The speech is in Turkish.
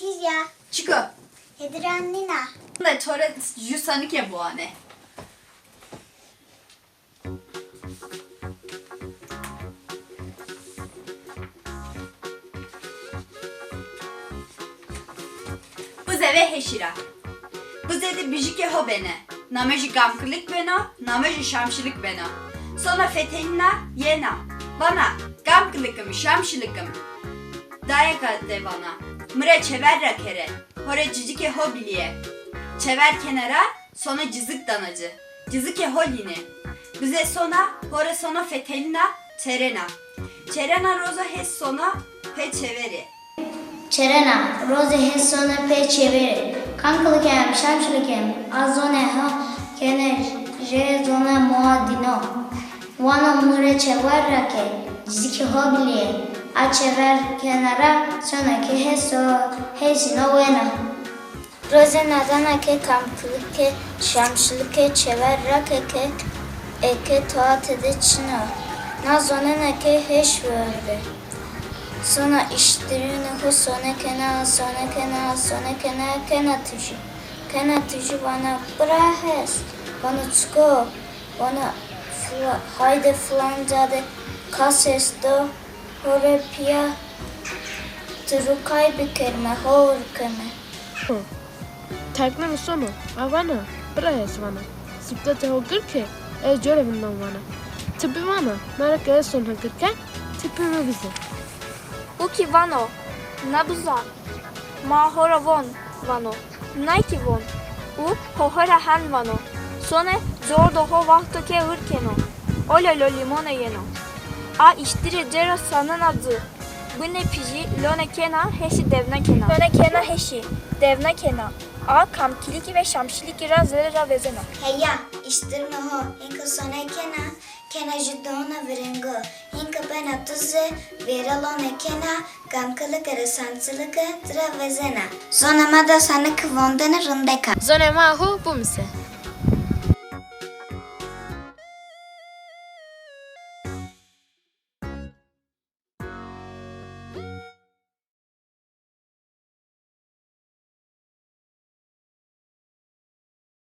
Tizya. Chico, Hedranina. da tore jusanike buane. Buze ve heşira. Buze de bijike ho bene. Nameji gamkırlık bena, nameji şamşılık bena. Sonra fetelina yena. Bana gamkırlıkım, şamşılıkım. Dayaka de bana. Mıra çever kere. Hore cicike ho biliye. Çever kenara, sonra cızık danacı. Cızıke ho yine. Bize sona, hore sona fetelina, terena. Çerena roza hes sona, pe çeveri. Çerena, roze hessona pe çeviri. Kankalıkem, şamşılıkem, azone ha kene je zona muadino. Vana mure çevarrake, ziki hobliye. A çever kenara, sonra ke hesso, hesino vena. Roze nadana ke kampılıke, şamşılıke çevarrake ke eke toate de çino. Nazonena ke heş verdi. Sonra iştirini hu sonra kena sonra kena sonra kena kena tuşu. Kena tuşu bana brahes. Bana çuko. Bana hayde flancade kases do hore pia Turukay bir kelime hor keme. Taknami sono, avana, prahes vana. Sipta te hogirke, e jore bindan vana. Tipi vana, naraka e son hogirke, tipi mi bize. Uki vano, nabuza, ma hora von vano, naiki von, u hohora han vano, sone zordo ho vahto ke urkeno, ola lo limone yeno. A iştiri cera sanan adı, bu ne piji lone kena heşi devna kena. Lone kena heşi, devna kena. A kamkiliki ve şamşiliki ra zera vezena. Heya. İştirme ho. Hinka sona kena. Kena jidona viringo. Hinka pena tuze. Veralone kena. Gamkalık arasansılık. Tra vezena. Zonama da sana kıvondana rındeka. Zone mahu bu mise.